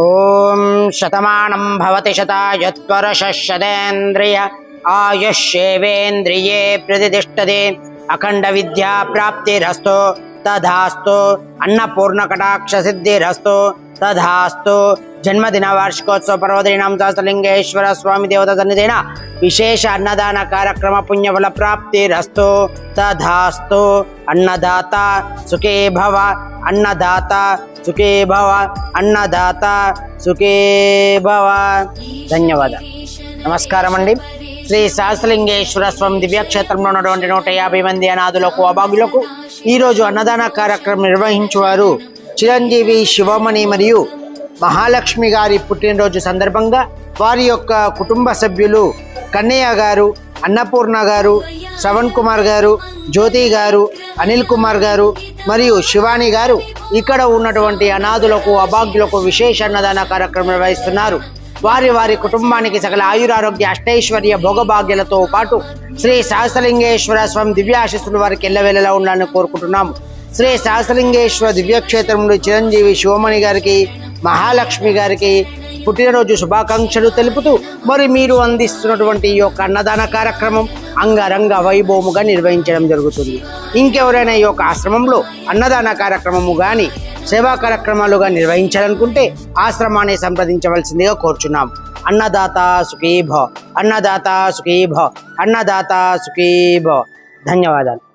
ॐ शतमानं भवति शतायुत्परशदेन्द्रिय आयुष्येवेन्द्रिये प्रतिष्ठते अखण्डविद्याप्राप्तिरस्तु తధాస్తు అన్నపూర్ణ కటాక్ష సిద్ధిరస్తు తధాస్తు జన్మదిన వార్షికోత్సవ పర్వదినాం సహస్రలింగేశ్వర స్వామి దేవత సన్నిధిన విశేష అన్నదాన కార్యక్రమ పుణ్యఫల ప్రాప్తిరస్తు. తధాస్తు అన్నదాత సుఖే భవ అన్నదాత సుఖే భవ అన్నదాత సుఖే భవ. ధన్యవాదాలు. నమస్కారం అండి శ్రీ సహస్రలింగేశ్వర స్వామి దివ్యక్షేత్రంలో ఉన్నటువంటి నూట యాభై మంది అనాథులకు అభాగులకు ఈరోజు అన్నదాన కార్యక్రమం నిర్వహించేవారు చిరంజీవి శివమణి మరియు మహాలక్ష్మి గారి పుట్టినరోజు సందర్భంగా వారి యొక్క కుటుంబ సభ్యులు కన్నయ్య గారు అన్నపూర్ణ గారు శ్రవణ్ కుమార్ గారు జ్యోతి గారు అనిల్ కుమార్ గారు మరియు శివాని గారు ఇక్కడ ఉన్నటువంటి అనాథులకు అభాగ్యులకు విశేష అన్నదాన కార్యక్రమం నిర్వహిస్తున్నారు. వారి వారి కుటుంబానికి సకల ఆయురారోగ్య అష్టైశ్వర్య భోగభాగ్యాలతో పాటు శ్రీ సహస్రలింగేశ్వర స్వామి దివ్యాశిస్సులు వారికి ఎల్లవేళలా ఉండాలని కోరుకుంటున్నాము. శ్రీ సహస్రలింగేశ్వర దివ్యక్షేత్రంలో చిరంజీవి శివమణి గారికి మహాలక్ష్మి గారికి పుట్టినరోజు శుభాకాంక్షలు తెలుపుతూ మరి మీరు అందిస్తున్నటువంటి ఈ యొక్క అన్నదాన కార్యక్రమం అంగరంగ వైభవముగా నిర్వహించడం జరుగుతుంది. ఇంకెవరైనా ఈ యొక్క ఆశ్రమంలో అన్నదాన కార్యక్రమము కానీ సేవా కార్యక్రమాలుగా నిర్వహించాలనుకుంటే ఆశ్రమాన్ని సంప్రదించవలసిందిగా కోరుచున్నాం. అన్నదాత సుఖీభ అన్నదాత సుఖీభ అన్నదాత సుఖీభ ధన్యవాదాలు.